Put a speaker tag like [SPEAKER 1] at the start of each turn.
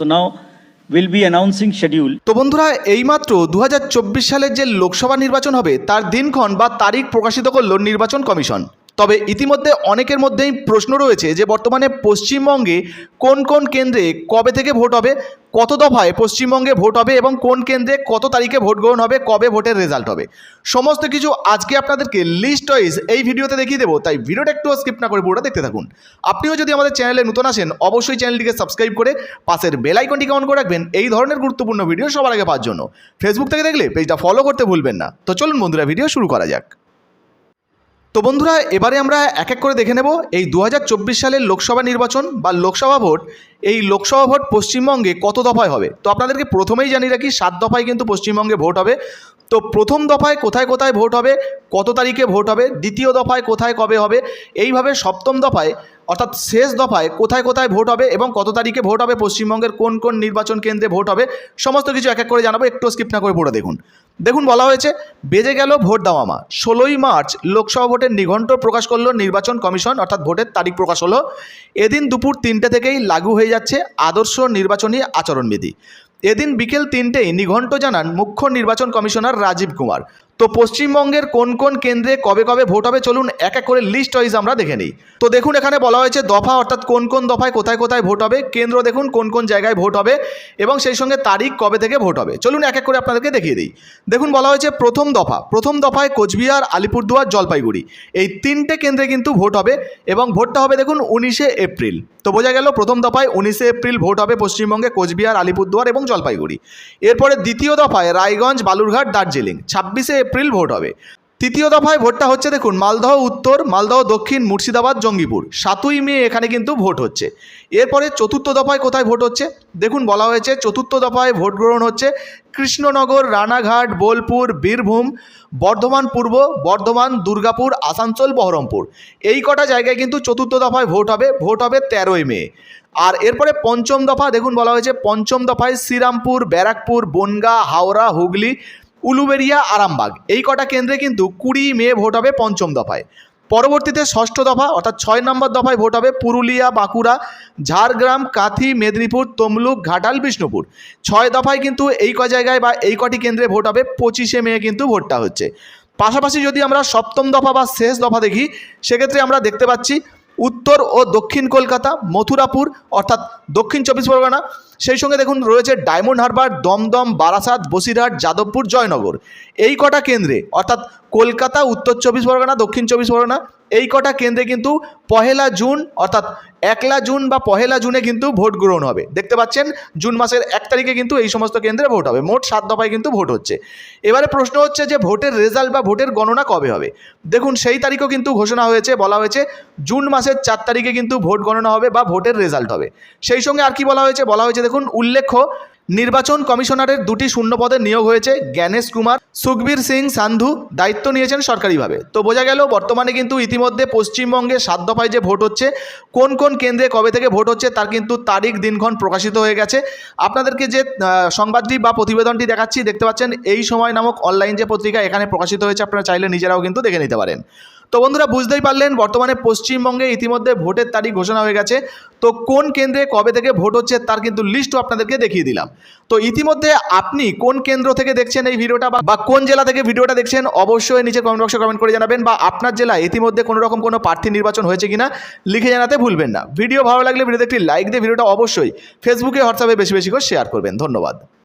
[SPEAKER 1] So now will be announcing schedule.
[SPEAKER 2] তো বন্ধুরা, এইমাত্র দু হাজার চব্বিশ সালের যে লোকসভা নির্বাচন হবে, তার দিনক্ষণ বা তারিখ প্রকাশিত করল নির্বাচন কমিশন তবে ইতিমধ্যে অনেকের মধ্যেই প্রশ্ন রয়েছে যে বর্তমানে পশ্চিমবঙ্গে কোন কোন কেন্দ্রে কবে থেকে ভোট হবে, কত দফায় পশ্চিমবঙ্গে ভোট হবে এবং কোন কেন্দ্রে কত তারিখে ভোট গ্রহণ হবে, কবে ভোটের রেজাল্ট হবে। সমস্ত কিছু আজকে আপনাদেরকে লিস্ট ওয়াইজ এই ভিডিওতে দেখিয়ে দেবো, তাই ভিডিওটা একটু স্কিপ না করে পুরোটা দেখতে থাকুন। আপনিও যদি আমাদের চ্যানেলে নতুন আসেন, অবশ্যই চ্যানেলটিকে সাবস্ক্রাইব করে পাশের বেল আইকনটিকে অন করে রাখবেন, এই ধরনের গুরুত্বপূর্ণ ভিডিও সবার আগে পাওয়ার জন্য। ফেসবুক থেকে দেখলে পেজটা ফলো করতে ভুলবেন না। তো চলুন বন্ধুরা ভিডিও শুরু করা যাক। তো বন্ধুরা, এবারে আমরা এক এক করে দেখে নেব এই দু হাজার চব্বিশ সালের লোকসভা নির্বাচন বা লোকসভা ভোট, এই লোকসভা ভোট পশ্চিমবঙ্গে কত দফায় হবে? তো আপনাদেরকে প্রথমেই জানিয়ে রাখি, সাত দফায় কিন্তু পশ্চিমবঙ্গে ভোট হবে। তো প্রথম দফায় কোথায় কোথায় ভোট হবে, কত তারিখে ভোট হবে, দ্বিতীয় দফায় কোথায় কবে হবে, এইভাবে সপ্তম দফায় অর্থাৎ শেষ দফায় কোথায় কোথায় ভোট হবে এবং কত তারিখে ভোট হবে, পশ্চিমবঙ্গের কোন কোন নির্বাচন কেন্দ্রে ভোট হবে, সমস্ত কিছু এক এক করে জানাব, একটু স্কিপ না করে পড়ে দেখুন। দেখুন, বলা হয়েছে, বেজে গেল ভোট দাওয়ামা ষোলোই মার্চ লোকসভা ভোটের নিঘণ্ট প্রকাশ করল নির্বাচন কমিশন, অর্থাৎ ভোটের তারিখ প্রকাশ হলো। এদিন দুপুর তিনটে থেকেই লাগু হয়ে যাচ্ছে আদর্শ নির্বাচনী আচরণবিধি। এদিন বিকেল তিনটেই নিঘণ্ট জানান মুখ্য নির্বাচন কমিশনার রাজীব কুমার। তো পশ্চিমবঙ্গের কোন কোন কেন্দ্রে কবে কবে ভোট হবে চলুন এক এক করে লিস্ট ওয়াইজ আমরা দেখে নিই। তো দেখুন এখানে বলা হয়েছে দফা, অর্থাৎ কোন কোন দফায় কোথায় কোথায় ভোট হবে, কেন্দ্র দেখুন কোন কোন জায়গায় ভোট হবে, এবং সেই সঙ্গে তারিখ কবে থেকে ভোট হবে। চলুন এক এক করে আপনাদেরকে দেখিয়ে দিই। দেখুন বলা হয়েছে প্রথম দফা, প্রথম দফায় কোচবিহার, আলিপুরদুয়ার, জলপাইগুড়ি। এই তিনটে কেন্দ্রে কিন্তু ভোট হবে, এবং ভোটটা হবে দেখুন উনিশে এপ্রিল। তো বোঝা গেল প্রথম দফায় উনিশে এপ্রিল ভোট হবে পশ্চিমবঙ্গে কোচবিহার, আলিপুরদুয়ার এবং জলপাইগুড়ি। এরপরে দ্বিতীয় দফায় রায়গঞ্জ, বালুরঘাট, দার্জিলিং। ছাব্বিশে এপ্রিল ভোট হবে। তৃতীয় দফায় ভোটটা হচ্ছে দেখুন, মালদহ উত্তর, মালদহ দক্ষিণ, মুর্শিদাবাদ, জঙ্গিপুর। সাতই মে এখানে কিন্তু ভোট হচ্ছে। এরপরে চতুর্থ দফায় কোথায় ভোট হচ্ছে? দেখুন, বলা হয়েছে চতুর্থ দফায় ভোট গ্রহণ হচ্ছে কৃষ্ণনগর, রানাঘাট, বোলপুর, বীরভূম, বর্ধমান পূর্ব, বর্ধমান, দুর্গাপুর, আসানসোল, বহরমপুর। এই কটা জায়গায় কিন্তু চতুর্থ দফায় ভোট হবে ভোট হবে তেরোই মে। আর এরপরে পঞ্চম দফা, দেখুন, বলা হয়েছে পঞ্চম দফায় শ্রীরামপুর, ব্যারাকপুর, বনগা, হাওড়া, হুগলি উলুবেরিয়া আরামবাগ। এই কটা কেন্দ্রে কিন্তু কুড়ি মে ভোট হবে পঞ্চম দফায়। পরবর্তীতে ষষ্ঠ দফা, অর্থাৎ ছয় নম্বর দফায় ভোট হবে পুরুলিয়া, বাঁকুড়া, ঝাড়গ্রাম, কাথি, মেদিনীপুর, তমলুক, ঘাটাল, বিষ্ণুপুর। ছয় দফায় কিন্তু এই ক জায়গায় বা এই কটি কেন্দ্রে ভোট হবে, পঁচিশে মে কিন্তু ভোটটা হচ্ছে। পাশাপাশি যদি আমরা সপ্তম দফা বা শেষ দফা দেখি, সেক্ষেত্রে আমরা দেখতে পাচ্ছি উত্তর ও দক্ষিণ কলকাতা, মথুরাপুর, অর্থাৎ দক্ষিণ চব্বিশ পরগনা। সেই সঙ্গে দেখুন, রয়েছে ডায়মন্ড হারবার, দমদম, বারাসাত, বসিরহাট, যাদবপুর, জয়নগর। এই কটা কেন্দ্রে, অর্থাৎ কলকাতা, উত্তর চব্বিশ পরগনা, দক্ষিণ চব্বিশ পরগনা এই কটা কেন্দ্রে কিন্তু পহেলা জুন, অর্থাৎ একলা জুন বা পহেলা জুনে কিন্তু ভোট গ্রহণ হবে। দেখতে পাচ্ছেন, জুন মাসের এক তারিখে কিন্তু এই সমস্ত কেন্দ্রে ভোট হবে। মোট সাত দফায় কিন্তু ভোট হচ্ছে। এবারে প্রশ্ন হচ্ছে যে ভোটের রেজাল্ট বা ভোটের গণনা কবে হবে? দেখুন, সেই তারিখও কিন্তু ঘোষণা হয়েছে, বলা হয়েছে জুন মাসের চার তারিখে কিন্তু ভোট গণনা হবে বা ভোটের রেজাল্ট হবে। সেই সঙ্গে আর কি বলা হয়েছে? বলা হয়েছে, দেখুন, উল্লেখ্য, নির্বাচন কমিশনারের দুটি শূন্য পদে নিয়োগ হয়েছে, জ্ঞানেশ কুমার সুখবীর সিং সান্ধু দায়িত্ব নিয়েছেন সরকারিভাবে। তো বোঝা গেল বর্তমানে কিন্তু ইতিমধ্যে পশ্চিমবঙ্গে সাত দফায় যে ভোট হচ্ছে, কোন কোন কেন্দ্রে কবে থেকে ভোট হচ্ছে তার কিন্তু তারিখ, দিনক্ষণ প্রকাশিত হয়ে গেছে। আপনাদেরকে যে সংবাদটি বা প্রতিবেদনটি দেখাচ্ছি, দেখতে পাচ্ছেন এই সময় নামক অনলাইন যে পত্রিকা এখানে প্রকাশিত হয়েছে, আপনারা চাইলে নিজেরাও কিন্তু দেখে নিতে পারেন। তো বন্ধুরা, বুঝতেই পারলেন বর্তমানে পশ্চিমবঙ্গে ইতিমধ্যে ভোটের তারিখ ঘোষণা হয়ে গেছে। তো কোন কেন্দ্রে কবে থেকে ভোট হচ্ছে তার কিন্তু লিস্টও আপনাদেরকে দেখিয়ে দিলাম। তো ইতিমধ্যে আপনি কোন কেন্দ্র থেকে দেখছেন এই ভিডিওটা বা কোন জেলা থেকে ভিডিওটা দেখছেন অবশ্যই নিচে কমেন্ট বক্সে কমেন্ট করে জানাবেন বা আপনার জেলায় ইতিমধ্যে কোনো রকম কোনো প্রার্থী নির্বাচন হয়েছে কিনা লিখে জানাতে ভুলবেন না। ভিডিও ভালো লাগলে ভিডিওতে একটি লাইক দিয়ে ভিডিওটা অবশ্যই ফেসবুকে হোয়াটসঅ্যাপে বেশি বেশি করে শেয়ার করবেন। ধন্যবাদ।